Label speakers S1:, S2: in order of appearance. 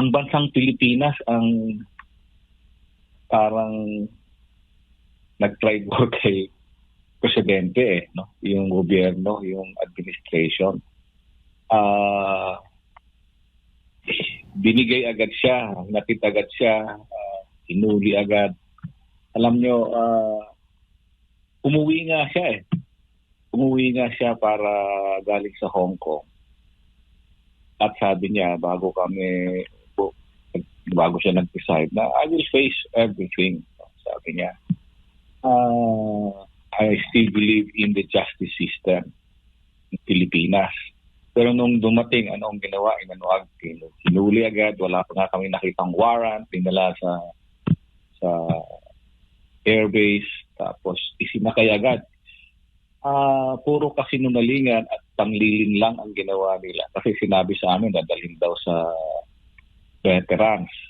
S1: ang bansang Pilipinas ang parang nag-try war kay presidente eh, no? yung gobyerno, yung administration. Ah binigay agad siya, napit agad siya, ah, hinuli agad. Alam nyo, ah, umuwi nga siya eh. Umuwi nga siya para galing sa Hong Kong. At sabi niya, bago kami, bago siya nag-decide na I will face everything. Sabi niya, ah, I still believe in the justice system in Pilipinas. Pero nung dumating, ano ang ginawa? Inanuag, hinuli agad, wala pa nga kami nakitang warrant, dinala sa sa airbase, tapos isinakay agad. Ah, puro kasinungalingan at pangliling lang ang ginawa nila. Kasi sinabi sa amin, dadalhin daw sa de veteranos.